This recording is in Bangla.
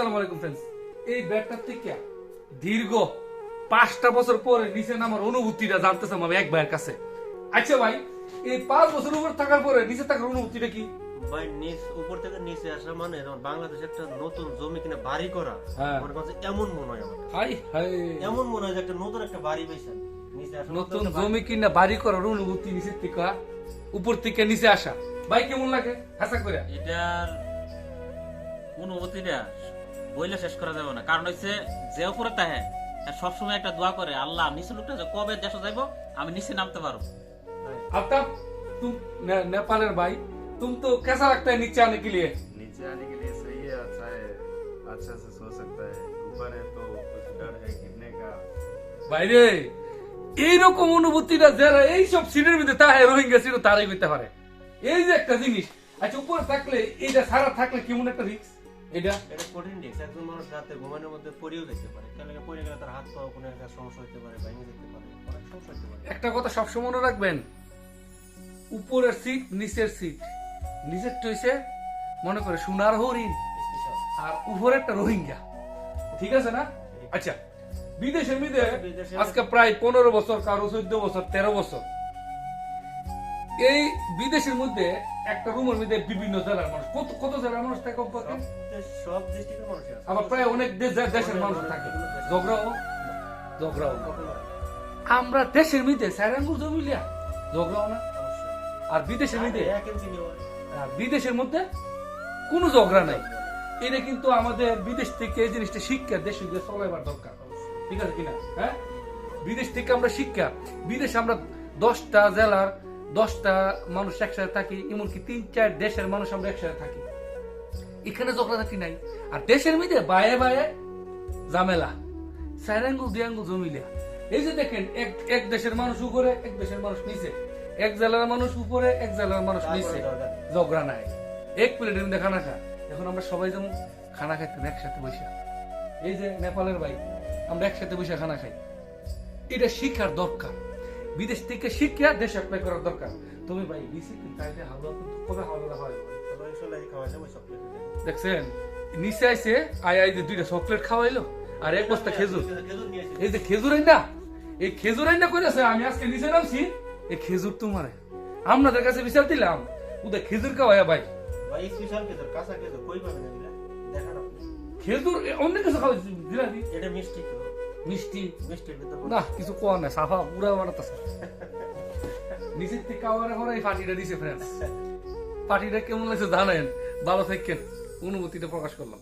আসসালামু আলাইকুম ফ্রেন্ডস এই ব্যাটটার থেকে দীর্ঘ পাঁচটা বছর পরে নিচে নামার অনুভূতিটা এক ভাইয়ের কাছে। আচ্ছা ভাই এই পাঁচ বছর উপর থাকার পরে নিচে থাকার অনুভূতিটা কি? ভাই নিচ উপর থেকে নিচে আসা মানে বাংলাদেশে একটা নতুন জমি কিনে বাড়ি করা হ্যাঁ। মনে করছে এমন মনে হয় হাই হাই। এমন মনে হয় একটা নতুন একটা বাড়ি পাইছেন নতুন জমি কিনা বাড়ি করার অনুভূতি নিচের থেকে উপর থেকে নিচে আসা। ভাই কেমন লাগে? হাসা করে এটার অনুভূতিটা বইলে শেষ করা যাবে না কারণ হচ্ছে যে উপরে তাহে সবসময় একটা দোয়া করে আল্লাহ নিচে লোকটা যে কবে দেশে যাইবো আমি নিচে নামতে পারবো आफ्ताब तुम ने, नेपालेर भाई तुम तो कैसा लगता है नीचे आने के लिए नीचे आने के लिए सही है अच्छा है अच्छा से सो सकता है ऊपर है तो कुछ डर है गिरने का বাইরে এইরকম অনুভূতিটা যারা এইসব সিনের মধ্যে তাহে রোহিঙ্গা ছিল তারাই করতে পারে এই যে একটা জিনিস আচ্ছা উপরে থাকলে এইটা সারা থাকলে কেমন একটা রিক্স এটা? এটা কঠিন একজন মানুষ রাতে ঘুমানোর মধ্যে পড়েও যেতে পারে। কেন পড়ে গেলে তার হাত পা কোনো একটা সমস্যা হতে পারে ভেঙে যেতে পারে অনেক সমস্যা হতে পারে। একটা কথা সবসময় মনে রাখবেন উপরের সিট নিচের সিট নিচের টইছে মনে করে সোনার হরিণ আর উপরে একটা রোহিঙ্গা। ঠিক আছে না? আচ্ছা বিদেশে মিদে। আজকে প্রায় পনেরো বছর কারও চোদ্দ বছর তেরো বছর। এই বিদেশের মধ্যে একটা রুমের মধ্যে বিভিন্ন জেলার মানুষ। কত কত জেলার মানুষ থাকে কমপক্ষে? সব ডিস্ট্রিক্টের মানুষ আবার প্রায় অনেক দেশ দেশের মানুষ থাকে। ঝগড়াও। ঝগড়াও। আমরা দেশের মধ্যে স্যারাঙ্গুর জমিলিয়া ঝগড়াও না? আর বিদেশের মধ্যে? বিদেশের মধ্যে কোনো ঝগড়া নাই। এটা কিন্তু আমাদের বিদেশ থেকে এই জিনিসটা শিক্ষা দেশে দিয়ে চলাইবার দরকার। ঠিক আছে কিনা? হ্যাঁ? বিদেশ থেকে আমরা শিক্ষা। বিদেশে আমরা দশটা জেলার দশটা মানুষ একসাথে থাকি এমনকি তিন চার দেশের মানুষ আমরা একসাথে থাকি। এখানে ঝগড়াঝাটি নাই। আর দেশের মধ্যে বায়ে বায়ে ঝামেলা। চার আঙ্গুল দুই আঙ্গুল জমিলিয়া এই যে দেখেন এক এক দেশের মানুষ উপরে এক দেশের মানুষ নিচে। এক জেলার মানুষ উপরে এক জেলার মানুষ নিচে। ঝগড়া নাই। এক প্লেটের মধ্যে খানা খা। এখন আমরা সবাই যেমন খানা খাইতাম একসাথে বসে। এই যে নেপালের ভাই আমরা একসাথে বসে খানা খাই। এটা শিক্ষার দরকার। বিদেশ থেকে শিক্ষা দেশে অ্যাপ্লাই করার দরকার। তুমি ভাই ডিসিপ্লিন চাইলে হালুয়া কিন্তু কবে হালুয়া হয়। খাওয়া দেখছেন, নিচে আইসে আই আই যে দুইটা চকলেট খাওয়াইলো, আর এক বস্তা খেজুর। এই যে খেজুর না এই খেজুর না কইরাছে, আমি আজকে নিচে নামছি, এই খেজুর তোমার। আপনাদের কাছে বিচার দিলাম ওদের খেজুর খাওয়াইয়া ভাই। খেজুর অন্য কিছু খাওয়াইছি জিলাপি এটা মিষ্টি তো মিষ্টি না কিছু কোয়া না সাফা পুরা বানাতেছে নিচের থেকে আমার পরে এই পার্টিটা দিছে ফ্রেন্ডস পার্টিটা কেমন লাগছে জানেন? ভালো থাকেন। অনুভূতিটা প্রকাশ করলাম।